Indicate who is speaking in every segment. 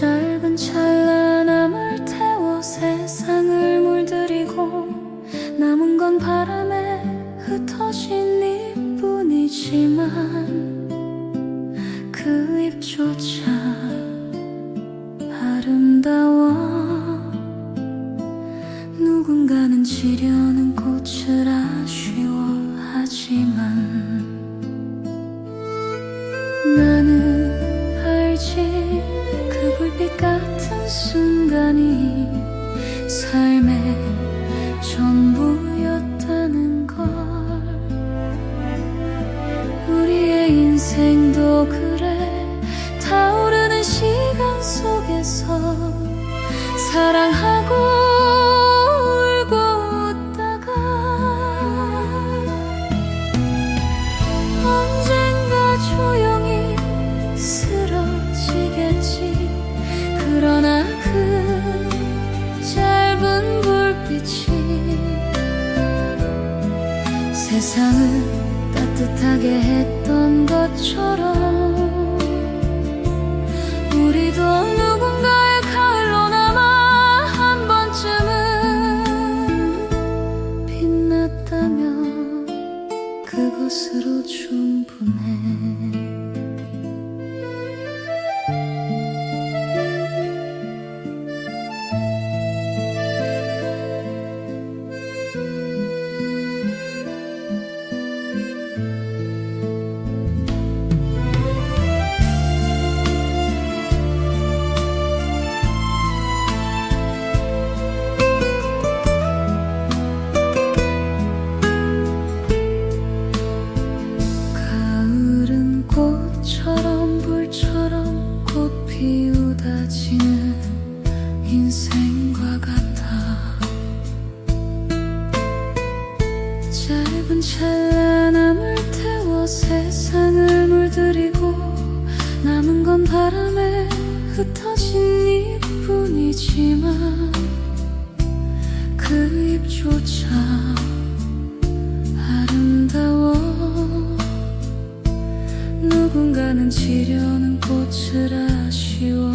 Speaker 1: 짧은 찬란함을 태워 세상을 물들이고 남은 건 바람에 흩어진 이뿐이지만 그 입조차 아름다워. 누군가는 지려는 꽃을 순간이 삶의 전부였다는 걸. 우리의 인생도 그래 타오르는 시간 속에서 사랑하고 따뜻하게 했던 것처럼 우리도 누군가의 가을로나마 한 번쯤은 빛났다면 그것으로 충분해 물들이고 남은 건 바람에 흩어진 잎뿐이지만 그 잎조차 아름다워. 누군가는 지려는 꽃을 아쉬워하지만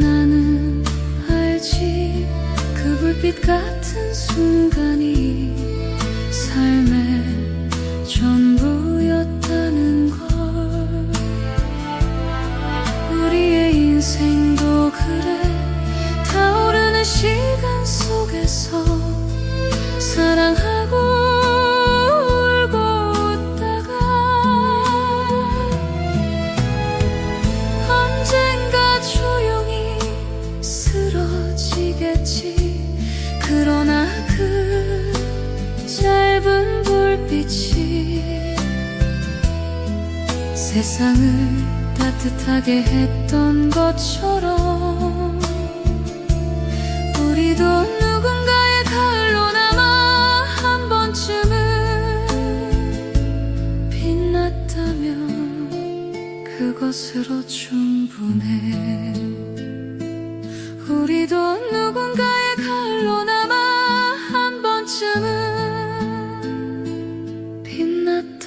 Speaker 1: 나는 알지 그 불빛 같은 순간이 삶의 전부였다는 짧은 불빛이 세상을 따뜻하게 했던 것처럼 우리도 누군가의 가을로나마 한 번쯤은 빛났다면 그것으로 충분해. 우리도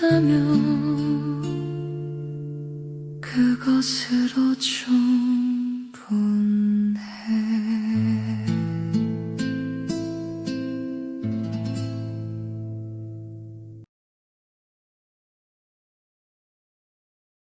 Speaker 1: 빛났다면 그것으로 충분해